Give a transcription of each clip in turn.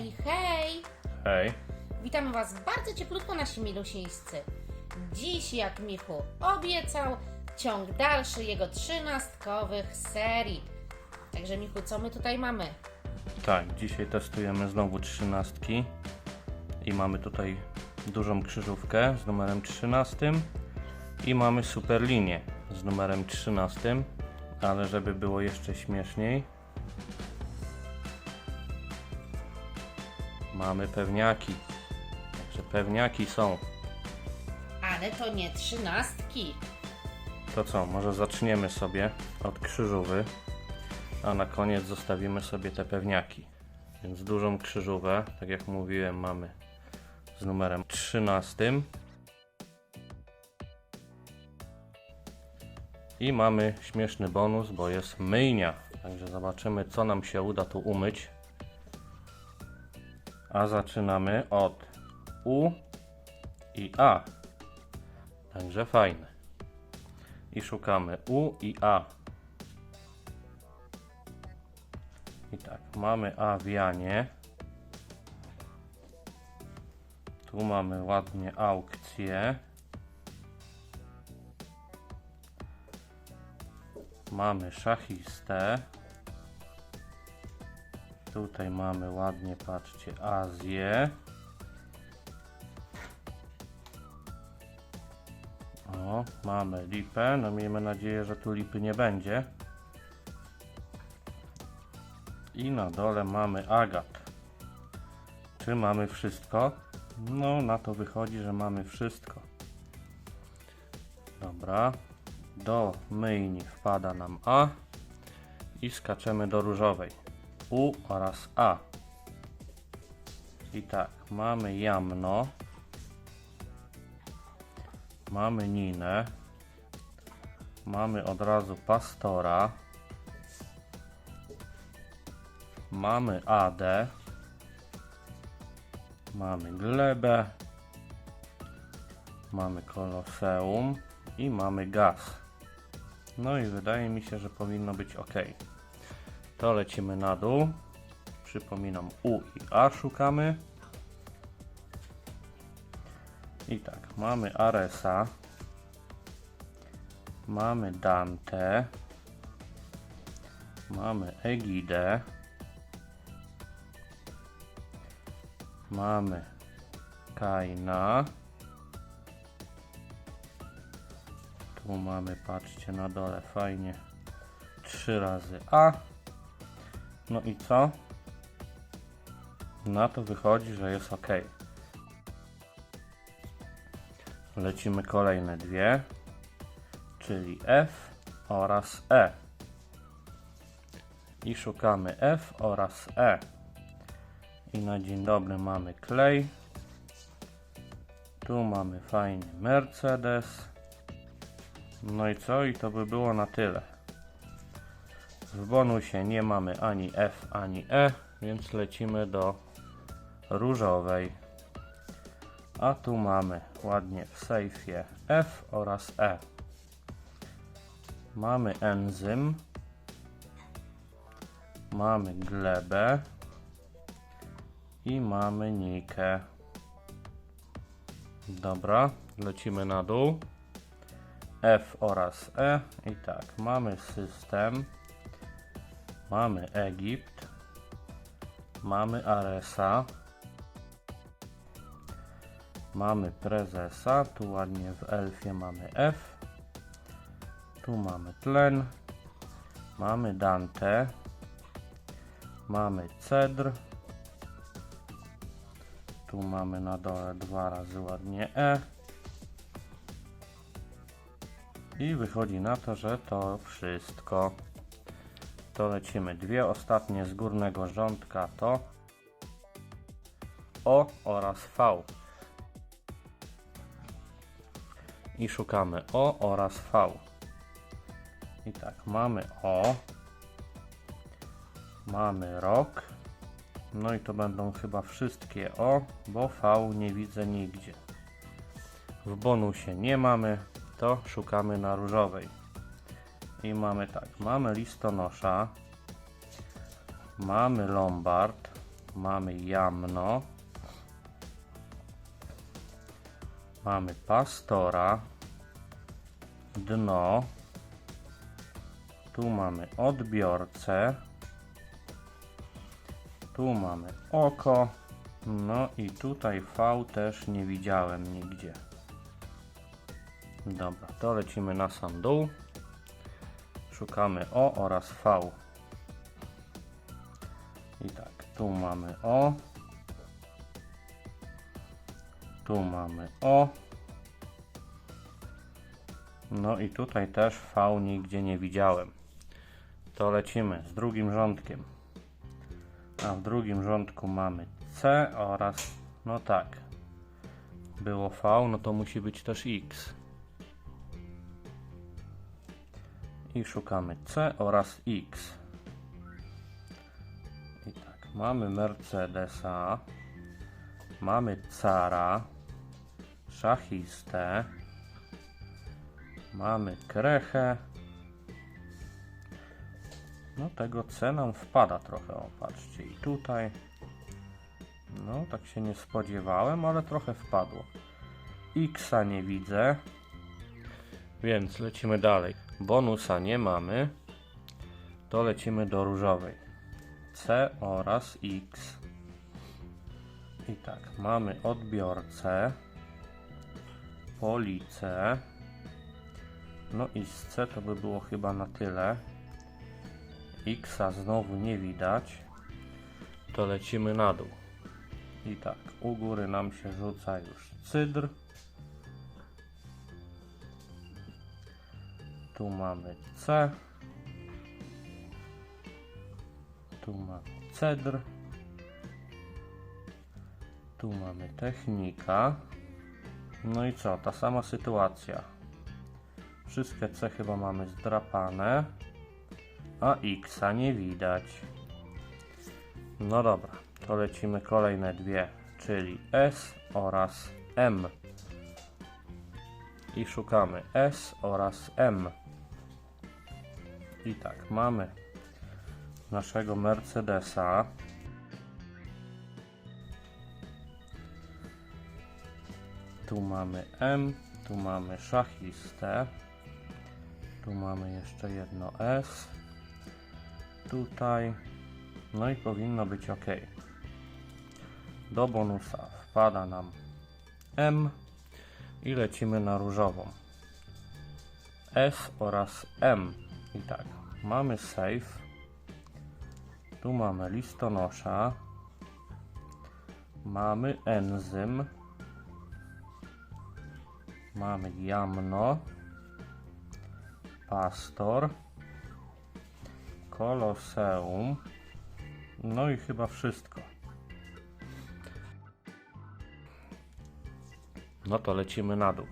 Hej, hej! Hej. Witamy Was bardzo cieplutko, nasi milusińscy. Dziś, jak Michu obiecał, ciąg dalszy jego trzynastkowych serii. Także Michu, co my tutaj mamy? Tak, dzisiaj testujemy znowu trzynastki i mamy tutaj dużą krzyżówkę z numerem 13 i mamy super linię z numerem 13, ale żeby było jeszcze śmieszniej mamy pewniaki. Także pewniaki są. Ale to nie trzynastki. To co, może zaczniemy sobie od krzyżówy, a na koniec zostawimy sobie te pewniaki. Więc dużą krzyżówę, tak jak mówiłem, mamy z numerem 13. I mamy śmieszny bonus, bo jest myjnia. Także zobaczymy, co nam się uda tu umyć. A zaczynamy od U i A. Także fajne i szukamy U i A. I tak, mamy A wianie. Tu mamy ładnie aukcję. Mamy szachistę. Tutaj mamy ładnie, patrzcie, Azję. O, mamy lipę. No miejmy nadzieję, że tu lipy nie będzie. I na dole mamy agat. Czy mamy wszystko? No, na to wychodzi, że mamy wszystko. Dobra. Do myjni wpada nam A. I skaczemy do różowej. U oraz A. I tak, mamy jamno. Mamy Ninę. Mamy od razu Pastora. Mamy Adę. Mamy Glebę. Mamy Koloseum. I mamy Gaz. No i wydaje mi się, że powinno być ok. To lecimy na dół. Przypominam U i A szukamy. I tak, mamy Aresa, mamy Dante, mamy Egidę, mamy Kaina, tu mamy, patrzcie na dole, fajnie, trzy razy A, no i co? Na to wychodzi, że jest ok. Lecimy kolejne dwie, czyli F oraz E. I szukamy F oraz E. I na dzień dobry mamy klej. Tu mamy fajny Mercedes. No i co? I to by było na tyle. W bonusie nie mamy ani F, ani E, więc lecimy do różowej. A tu mamy ładnie w sejfie F oraz E. Mamy enzym. Mamy glebę. I mamy nikę. Dobra, lecimy na dół. F oraz E. I tak, mamy system. Mamy Egipt. Mamy Aresa. Mamy prezesa, tu ładnie w elfie mamy F. Tu mamy tlen. Mamy Dante. Mamy cedr. Tu mamy na dole dwa razy ładnie E. I wychodzi na to, że to wszystko. To lecimy. Dwie ostatnie z górnego rządka to O oraz V. i szukamy O oraz V. I tak, mamy O, mamy rok, no i to będą chyba wszystkie O, bo V nie widzę nigdzie. W bonusie nie mamy, to szukamy na różowej. I mamy tak, mamy listonosza, mamy lombard, mamy jamno, mamy pastora, dno, tu mamy odbiorcę, tu mamy oko, no i tutaj V też nie widziałem nigdzie. Dobra, to lecimy na sam dół. Szukamy O oraz V. I tak, tu mamy O. Tu mamy O. No i tutaj też V nigdzie nie widziałem. To lecimy z drugim rządkiem. A w drugim rządku mamy C oraz, no tak, było V, no to musi być też X. I szukamy C oraz X. I tak, mamy Mercedesa, mamy Cara, szachistę, mamy Krechę. No tego C nam wpada trochę, patrzcie i tutaj. No tak się nie spodziewałem, ale trochę wpadło. Xa nie widzę. Więc lecimy dalej. Bonusa nie mamy. To lecimy do różowej. C oraz X. I tak, mamy odbiorcę, policę. No i z C to by było chyba na tyle. Xa znowu nie widać. To lecimy na dół. I tak, u góry nam się rzuca już cydr. Tu mamy C. Tu mamy cedr. Tu mamy technika. No i co? Ta sama sytuacja. Wszystkie C chyba mamy zdrapane, a X nie widać. No dobra, to lecimy kolejne dwie, czyli S oraz M. I szukamy S oraz M. I tak, mamy naszego Mercedesa. Tu mamy M, tu mamy szachistę. Tu mamy jeszcze jedno S. Tutaj. No i powinno być ok. Do bonusa wpada nam M i lecimy na różową. S oraz M. I tak, mamy save. Tu mamy listonosza. Mamy enzym. Mamy jamno. Pastor. Koloseum. No i chyba wszystko. No to lecimy na dół.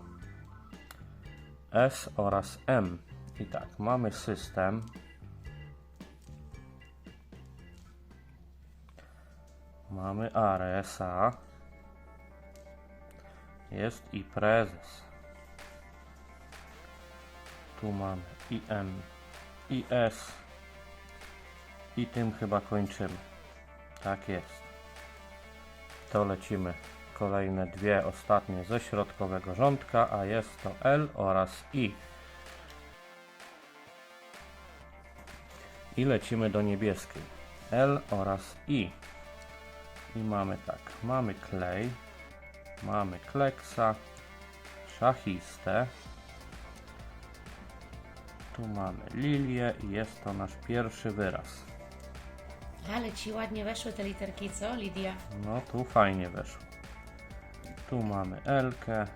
S oraz M. I tak, mamy system. Mamy ARSA. Jest i prezes. Tu mamy IM, IS. I tym chyba kończymy. Tak jest. To lecimy kolejne dwie ostatnie ze środkowego rządka, a jest to L oraz I. I lecimy do niebieskiej. L oraz I. I mamy tak, mamy klej, mamy kleksa, szachistę. Tu mamy lilię i jest to nasz pierwszy wyraz. Ale ci ładnie weszły te literki, co, Lidia? No tu fajnie weszło. Tu mamy Elkę,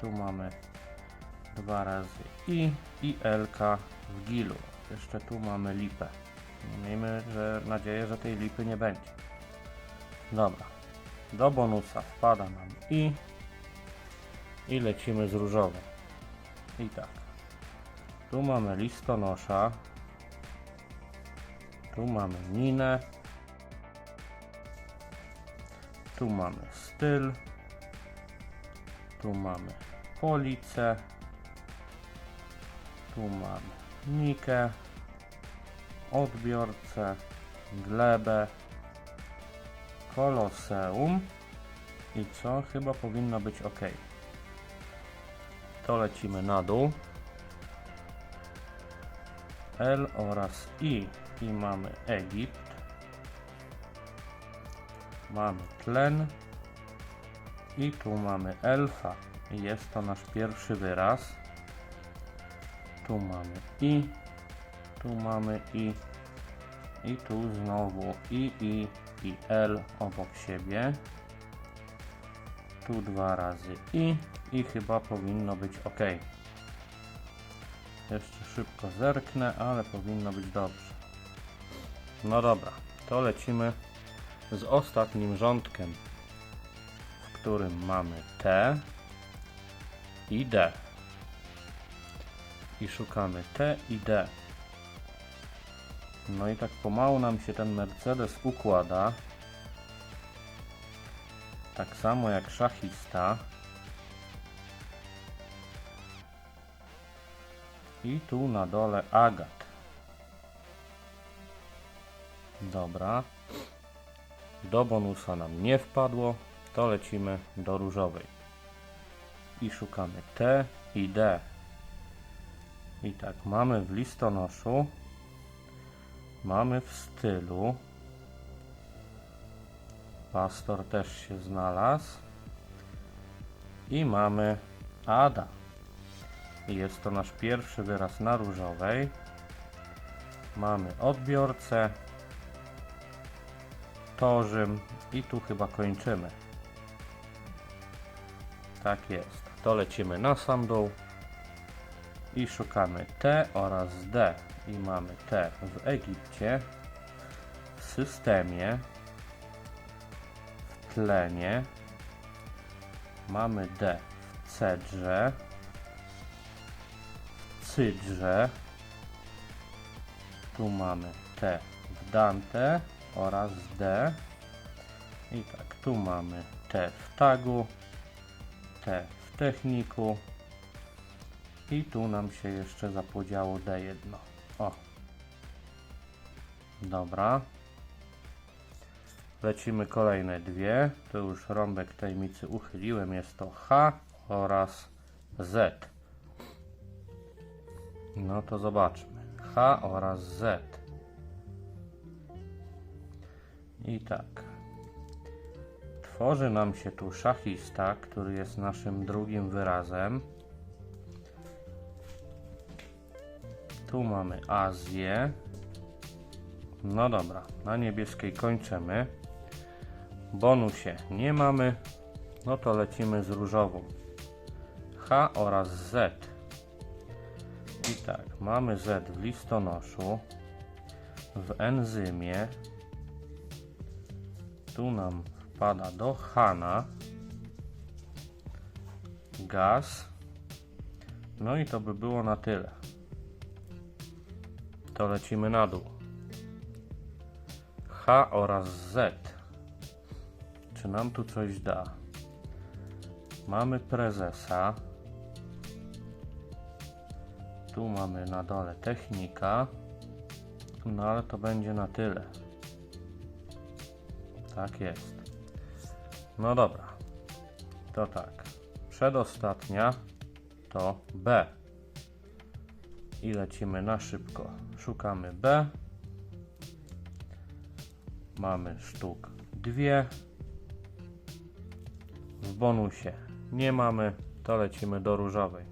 tu mamy dwa razy I i Elka w gilu. Jeszcze tu mamy lipę. Miejmy że, nadzieję, że tej lipy nie będzie. Dobra. Do bonusa wpada nam I i lecimy z różową. I tak. Tu mamy listonosza. Tu mamy Ninę. Tu mamy styl. Tu mamy policę. Tu mamy nikę. Odbiorcę. Glebę. Koloseum. I co? Chyba powinno być ok. To lecimy na dół. L oraz I. I mamy Egipt. Mamy tlen. I tu mamy elfa. Jest to nasz pierwszy wyraz. Tu mamy I. Tu mamy I. I tu znowu I, I i L obok siebie. Tu dwa razy I i chyba powinno być ok. Jeszcze szybko zerknę, ale powinno być dobrze. No dobra, to lecimy z ostatnim rządkiem, którym mamy T i D. I szukamy T i D. No i tak pomału nam się ten Mercedes układa. Tak samo jak szachista. I tu na dole agat. Dobra. Do bonusa nam nie wpadło, to lecimy do różowej. I szukamy T i D. I tak, mamy w listonoszu Mamy w stylu. Pastor też się znalazł. I mamy Ada. I jest to nasz pierwszy wyraz na różowej. Mamy odbiorcę. Torzym. I tu chyba kończymy. Tak jest. To lecimy na sam dół. I szukamy T oraz D i mamy T w Egipcie, w systemie, w tlenie, mamy D w cedrze, w cydrze, tu mamy T w Dante oraz D i tak, tu mamy T w tagu, W techniku i tu nam się jeszcze zapodziało D1. O. Dobra. Lecimy kolejne dwie. To już rąbek tajemnicy uchyliłem. Jest to H oraz Z. No to zobaczmy. H oraz Z. I tak. Tworzy nam się tu szachista, który jest naszym drugim wyrazem. Tu mamy Azję. No dobra, na niebieskiej kończymy. Bonusie nie mamy. No to lecimy z różową. H oraz Z. I tak, mamy Z w listonoszu, w enzymie. Tu nam wpada do Hana. Gaz. No i to by było na tyle to lecimy na dół. H oraz Z. Czy nam tu coś da? Mamy prezesa. Tu mamy na dole technika. No ale to będzie na tyle. Tak jest. No dobra. To tak. Przedostatnia to B i lecimy na szybko. Szukamy B. Mamy sztuk dwie. W bonusie nie mamy, to lecimy do różowej.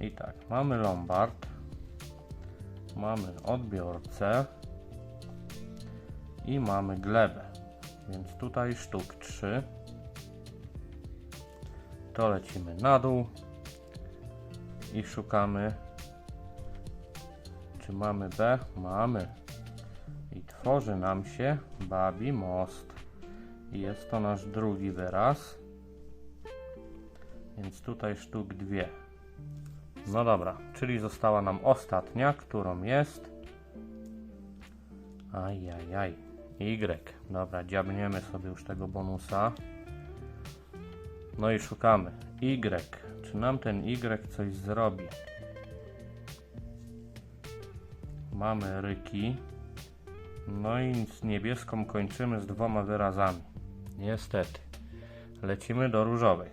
I tak, mamy Lombard. Mamy odbiorcę. I mamy glebę. Więc tutaj sztuk 3. To lecimy na dół i szukamy czy mamy B? Mamy. I tworzy nam się Babi Most. I jest to nasz drugi wyraz. Więc tutaj sztuk dwie. No dobra, czyli została nam ostatnia, którą jest Ajajaj. Y. Dobra, dziabniemy sobie już tego bonusa. No i szukamy. Y. Czy nam ten Y coś zrobi? Mamy ryki. No i z niebieską kończymy z dwoma wyrazami. Niestety. Lecimy do różowej.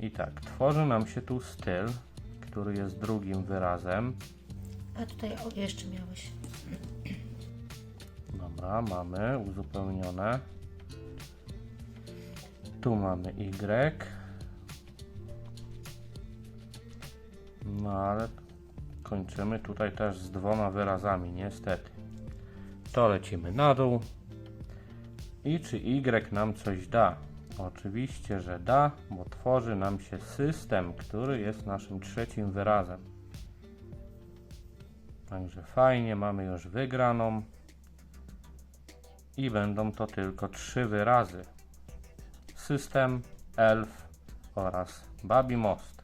I tak, tworzy nam się tu styl, który jest drugim wyrazem. A tutaj jeszcze miałeś. Dobra, mamy uzupełnione. Tu mamy Y. No ale kończymy tutaj też z dwoma wyrazami, niestety. To lecimy na dół. I czy Y nam coś da? Oczywiście, że da, bo tworzy nam się system, który jest naszym trzecim wyrazem. Także fajnie, mamy już wygraną. I będą to tylko trzy wyrazy. System, elf oraz Babi Most.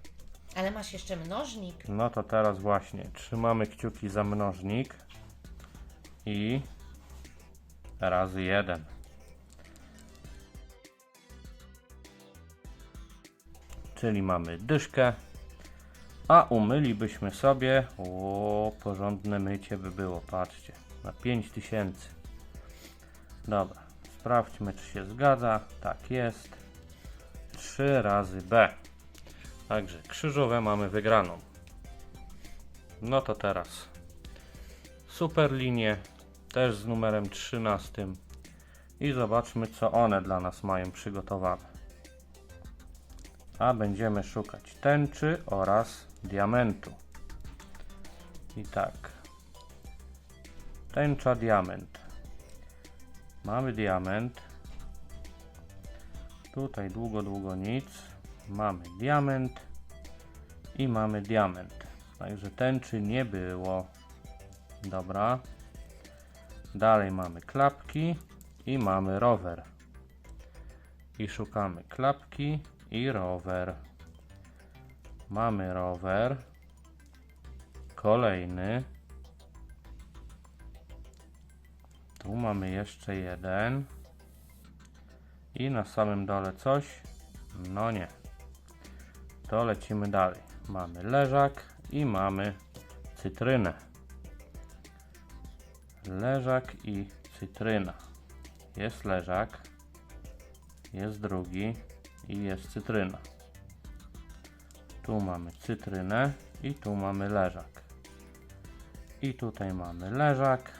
Ale masz jeszcze mnożnik. No to teraz właśnie trzymamy kciuki za mnożnik i razy jeden. Czyli mamy dyszkę, a umylibyśmy sobie, o porządne mycie by było, patrzcie, na 5000. Dobra, sprawdźmy czy się zgadza, tak jest, 3 razy B. Także krzyżowe mamy wygraną. No to teraz super linie, też z numerem 13 i zobaczmy co one dla nas mają przygotowane. A będziemy szukać tęczy oraz diamentu. I tak. Tęcza, diament. Mamy diament. Tutaj długo, długo nic. Mamy diament i mamy diament. Także tęczy nie było. Dobra. Dalej mamy klapki i mamy rower. I szukamy klapki i rower. Mamy rower. Kolejny. Tu mamy jeszcze jeden. I na samym dole coś? No nie. To lecimy dalej. Mamy leżak i mamy cytrynę. Leżak i cytryna. Jest leżak, jest drugi i jest cytryna. Tu mamy cytrynę i tu mamy leżak. I tutaj mamy leżak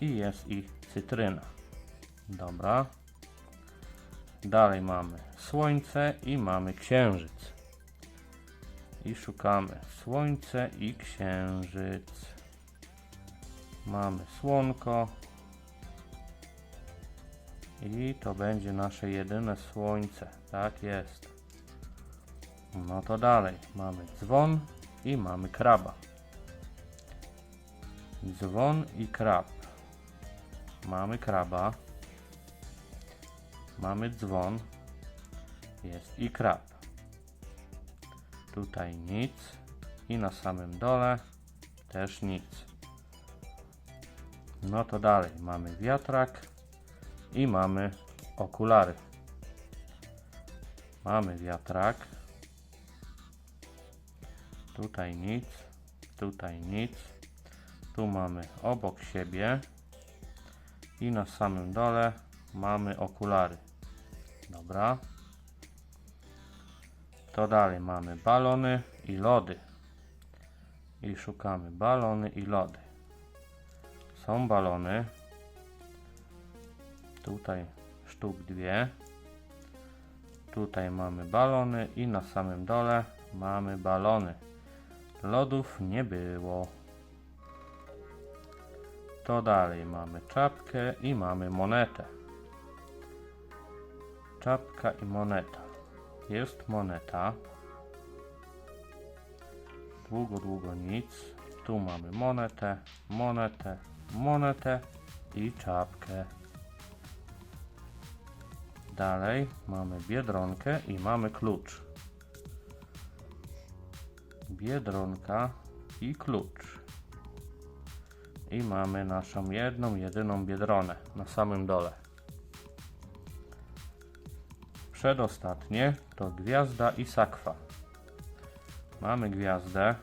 i jest i cytryna. Dobra. Dalej mamy słońce i mamy księżyc. I szukamy słońce i księżyc. Mamy słonko. I to będzie nasze jedyne słońce. Tak jest. No to dalej. Mamy dzwon i mamy kraba. Dzwon i krab. Mamy kraba. Mamy dzwon. Jest i krab. Tutaj nic. I na samym dole też nic. No to dalej. Mamy wiatrak i mamy okulary. Mamy wiatrak. Tutaj nic. Tutaj nic. Tu mamy obok siebie. I na samym dole mamy okulary. Dobra. To dalej mamy balony i lody. I szukamy balony i lody. Są balony. Tutaj sztuk dwie. Tutaj mamy balony i na samym dole mamy balony. Lodów nie było. To dalej mamy czapkę i mamy monetę. Czapka i moneta. Jest moneta. Długo, długo nic. Tu mamy monetę, monetę, monetę i czapkę. Dalej mamy biedronkę i mamy klucz. Biedronka i klucz. I mamy naszą jedną, jedyną biedronę na samym dole. Przedostatnie to gwiazda i sakwa. Mamy gwiazdę,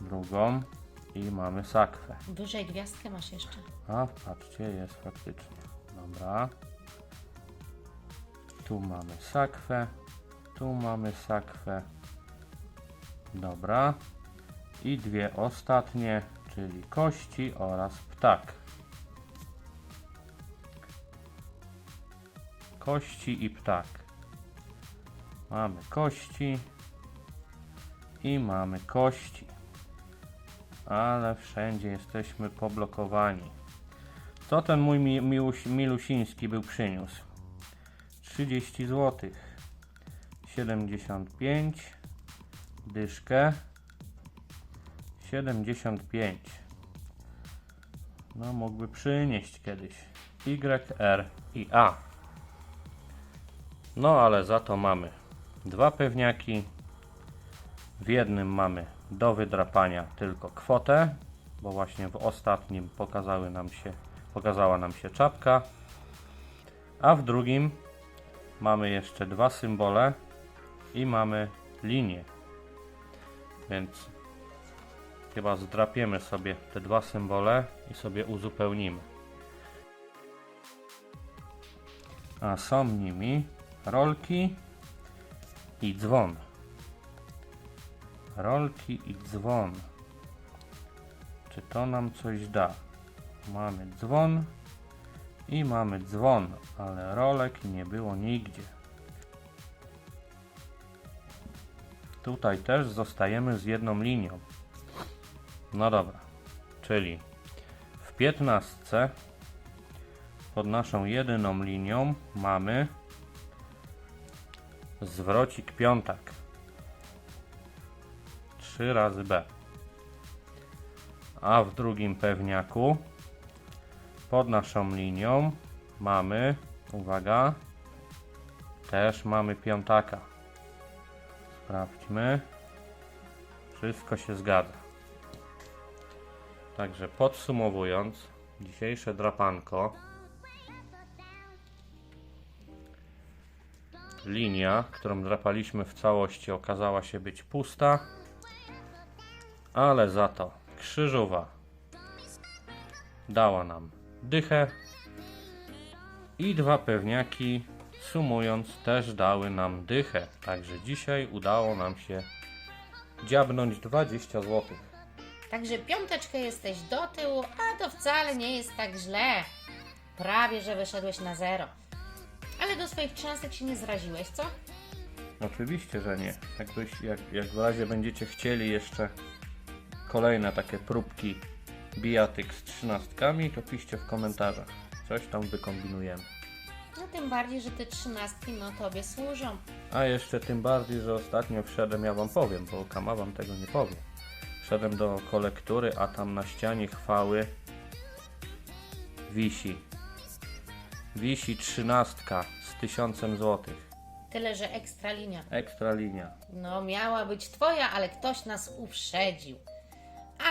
drugą i mamy sakwę. Wyżej gwiazdkę masz jeszcze. A, patrzcie, jest faktycznie. Dobra. Tu mamy sakwę. Tu mamy sakwę. Dobra. I dwie ostatnie, czyli kości oraz ptak. Kości i ptak. Mamy kości i mamy kości. Ale wszędzie jesteśmy poblokowani. Co ten mój mi, miłuś, milusiński był przyniósł? 30 zł. 75. Dyszkę. 75. No mógłby przynieść kiedyś. Y, R i A. No ale za to mamy dwa pewniaki. W jednym mamy do wydrapania tylko kwotę, bo właśnie w ostatnim pokazały nam się, pokazała nam się czapka, a w drugim mamy jeszcze dwa symbole i mamy linię. Więc chyba zdrapiemy sobie te dwa symbole i sobie uzupełnimy. A są nimi rolki i dzwon. Rolki i dzwon. Czy to nam coś da? Mamy dzwon i mamy dzwon, ale rolek nie było nigdzie. Tutaj też zostajemy z jedną linią. No dobra, czyli w 15 pod naszą jedyną linią mamy zwrocik piątak. 3 razy B. A w drugim pewniaku pod naszą linią mamy, uwaga, też mamy piątaka. Sprawdźmy. Wszystko się zgadza. Także podsumowując, dzisiejsze drapanko. Linia, którą drapaliśmy w całości, okazała się być pusta, ale za to krzyżowa dała nam dychę i dwa pewniaki sumując też dały nam dychę. Także dzisiaj udało nam się dziabnąć 20 zł. Także piąteczkę jesteś do tyłu, a to wcale nie jest tak źle. Prawie, że wyszedłeś na zero. Ale do swoich trzynastek się nie zraziłeś, co? Oczywiście, że nie. Jakbyś, jak, jak w razie będziecie chcieli jeszcze kolejne takie próbki bijatyk z trzynastkami, to piszcie w komentarzach. Coś tam wykombinujemy. No tym bardziej, że te trzynastki no tobie służą. A jeszcze tym bardziej, że ostatnio wszedłem, ja wam powiem, bo Kama wam tego nie powie. Wszedłem do kolektury, a tam na ścianie chwały wisi. Wisi trzynastka z tysiącem złotych. Tyle, że ekstra linia. Ekstra linia. No, miała być twoja, ale ktoś nas uprzedził.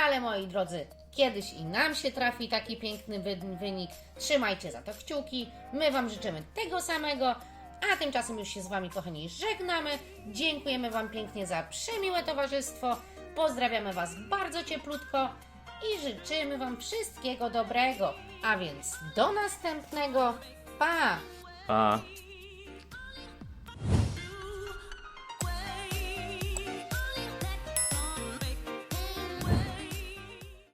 Ale moi drodzy, kiedyś i nam się trafi taki piękny wy- wynik. Trzymajcie za to kciuki. My Wam życzymy tego samego. A tymczasem już się z Wami, kochani, żegnamy. Dziękujemy Wam pięknie za przemiłe towarzystwo. Pozdrawiamy Was bardzo cieplutko i życzymy Wam wszystkiego dobrego. A więc do następnego. Pa! A